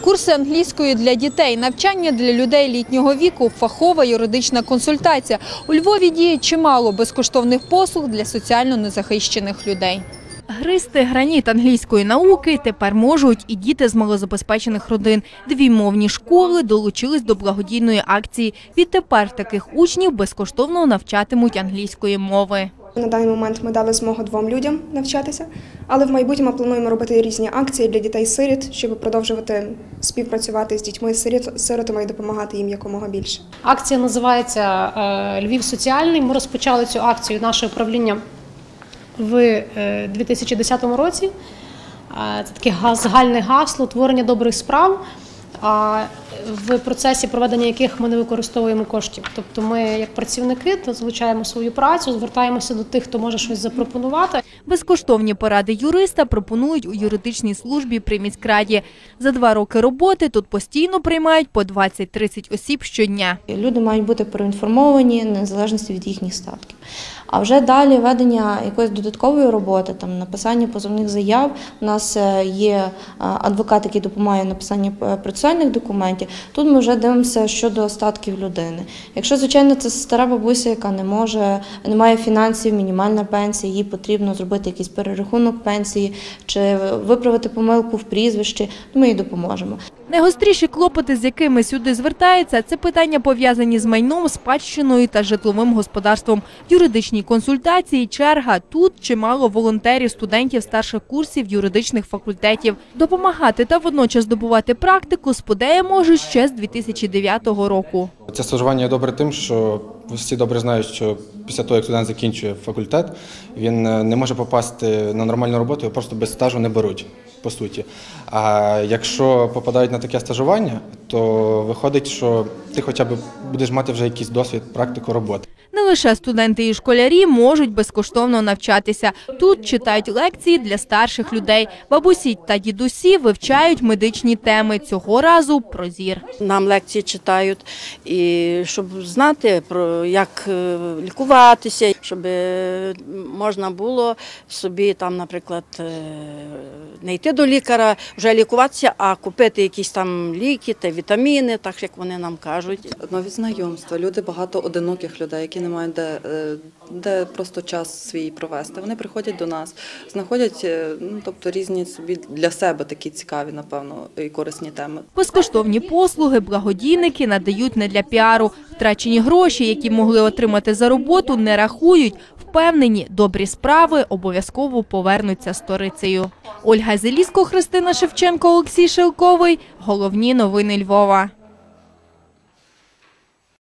Курси англійської для дітей, навчання для людей літнього віку, фахова юридична консультація. У Львові діє чимало безкоштовних послуг для соціально незахищених людей. Гристи граніт англійської науки тепер можуть і діти з малозабезпечених родин. Дві мовні школи долучились до благодійної акції. Відтепер таких учнів безкоштовно навчатимуть англійської мови. На даний момент ми дали змогу двом людям навчатися, але в майбутньому плануємо робити різні акції для дітей-сиріт, щоб продовжувати співпрацювати з дітьми сиротами і допомагати їм якомога більше. Акція називається е, Львів соціальний. Ми розпочали цю акцію наше управління в е, 2010 році. Е, Це таке га- загальне гасло творення добрих справ. А в процесі проведення яких ми не використовуємо коштів. Тобто ми, як працівники, залучаємо свою працю, звертаємося до тих, хто може щось запропонувати. Безкоштовні поради юриста пропонують у юридичній службі при міськраді. За два роки роботи тут постійно приймають по 20-30 осіб щодня. Люди мають бути проінформовані незалежно від їхніх статків. А вже далі ведення якоїсь додаткової роботи, там написання позовних заяв. У нас е, є е, адвокат, який допомагає написанні е, процесуальних документів. Тут ми вже дивимося щодо статків людини. Якщо, звичайно, це стара бабуся, яка не може, не має фінансів, мінімальна пенсія, їй потрібно зробити якийсь перерахунок пенсії чи виправити помилку в прізвищі, то ми їй допоможемо. Найгостріші клопоти, з якими сюди звертаються, це питання пов'язані з майном, спадщиною та житловим господарством. Юридичній консультації черга тут чимало волонтерів, студентів старших курсів юридичних факультетів. Допомагати та водночас здобувати практику сподея можуть ще з 2009 року. Це стажування добре тим, що всі добре знають, що після того, як студент закінчує факультет, він е, не може попасти на нормальну роботу, його просто без стажу не беруть, по суті. А якщо попадають на таке стажування, то виходить, що ти хоча б будеш мати вже якийсь досвід, практику роботи. Не лише студенти і школярі можуть безкоштовно навчатися. Тут читають лекції для старших людей. Бабусі та дідусі вивчають медичні теми. Цього разу про зір. Нам лекції читають, і щоб знати про як е, лікуватися, щоб е, можна було собі там, наприклад, е, не йти до лікаря, вже лікуватися, а купити якісь там ліки та вітаміни, так як вони нам кажуть. нові знайомства. Люди багато одиноких людей, які не мають де, де просто час свій провести. Вони приходять до нас, знаходять ну, тобто різні собі для себе такі цікаві, напевно, і корисні теми. Безкоштовні послуги благодійники надають не для піару. Втрачені гроші, які могли отримати за роботу, не рахують. Впевнені, добрі справи обов'язково повернуться сторицею. Ольга Зеліско, Христина Шевченко, Олексій Шелковий. Головні новини Львова.